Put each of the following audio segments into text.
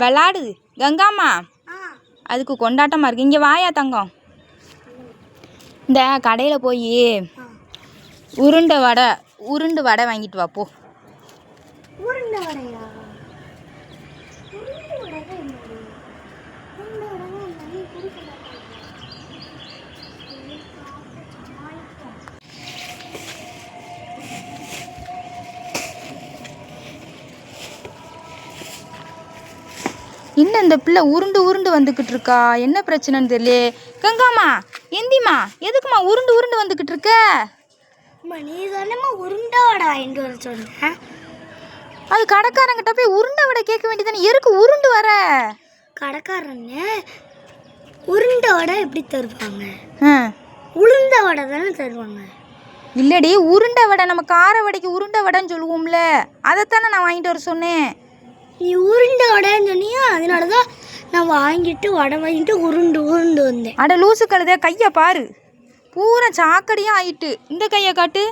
விளாடுது கங்காம்மா. ஆ. அதுக்கு கொண்டாட்டமாக இருக்கு. இங்கே வாயா தங்கம். இந்த கடையில் போய் உருண்டை வடை உருண்டு வடை வாங்கிட்டு வா போ. உருண்டை வடையா உருண்டை வடை என்னது உருண்டை வடை என்னது கொடுக்க இன்னும் இந்த பிள்ளை உருண்டு உருண்டு வந்துக்கிட்டு இருக்கா? என்ன பிரச்சனைன்னு தெரியலையே. கங்காம்மா எந்திம்மா எதுக்கும்மா உருண்டு உருண்டு வந்துக்கிட்டு இருக்க? அம்மா நீ சொன்னமா உருண்டை வடை வாங்கிட்டு வர சொன்னேன் அது கடைக்காரங்கிட்ட போய் உருண்டை வடை கேட்க வேண்டியதானே எதுக்கு உருண்டு வர? கடைக்காரன்னு உருண்டை வடை எப்படி தருவாங்க? உளுந்த வடை தானே தருவாங்க. இல்லடி உருண்டை வடை நம்ம கார வடைக்கு உருண்டை வடைன்னு சொல்லுவோம்ல. அதைத்தானே நான் வாங்கிட்டு வர சொன்னேன். நீ உருண்டை வடைன்னு சொன்னியா அதனால தான் நான் வாங்கிட்டு வடை வாங்கிட்டு உருண்டு உருண்டு வந்தேன். அட லூசு கழுத கையை பாரு. பூரா சாக்கடையாக ஆயிட்டு. இந்த கையை காட்டு.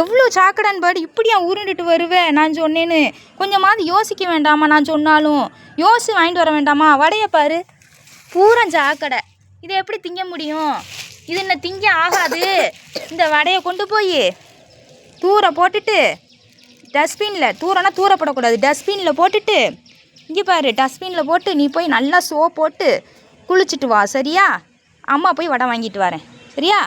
எவ்வளோ சாக்கடைன்னு பாடு இப்படியா உருண்டுட்டு வருவேன் நான் சொன்னேன்னு. கொஞ்சமாவது யோசிக்க வேண்டாமா நான் சொன்னாலும்? யோசி வாங்கிட்டு வர வேண்டாமா? வடையை பாரு. பூரா சாக்கடை. இதை எப்படி திங்க முடியும்? இது என்ன திங்க ஆகாது? இந்த வடையை கொண்டு போய் தூர போட்டுட்டு டஸ்ட்பினில் தூரம்னா தூரப்படக்கூடாது. டஸ்ட்பினில் போட்டுட்டு இங்கே பாரு டஸ்ட்பினில் போட்டு நீ போய் நல்லா சோப் போட்டு குளிச்சுட்டு வா சரியா? அம்மா போய் வடை வாங்கிட்டு வரேன் சரியா?